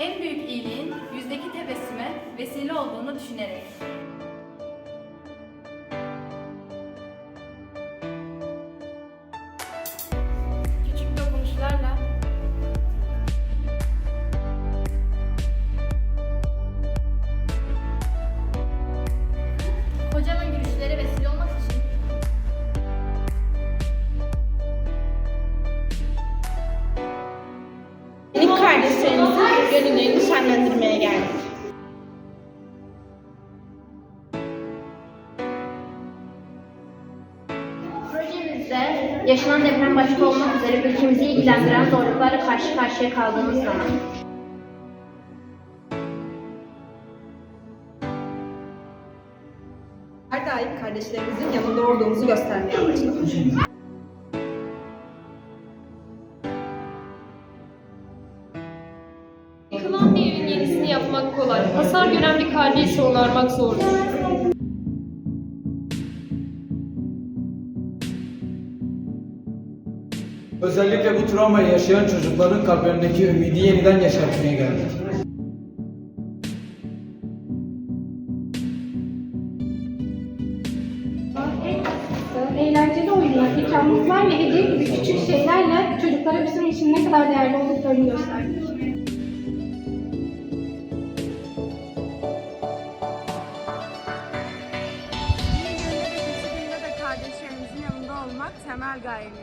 En büyük iyiliğin yüzdeki tebessüme vesile olduğunu düşünerek. Küçük dokunuşlarla kocaman gülüşlere vesile olmak için Minik kardeşlerimizin yaşanan deprem başta olmak üzere ülkemizi ilgilendiren zorluklarla karşı karşıya kaldığımız zaman Her daim kardeşlerimizin yanında olduğumuzu göstermeye amaçladık. Yıkılan bir evin yenisini yapmak kolay. Hasar gören bir kalbi ise onarmak zordur. Özellikle bu travmayı yaşayan çocukların kalplerindeki ümidi yeniden yaşatmaya geldik. Eğlenceli oyunlar, ikramlıklar ve hediye gibi küçük şeylerle çocuklara bizim için ne kadar değerli olduklarını gösterdik. Kardeşlerimizin yanında olmak temel gayemiz.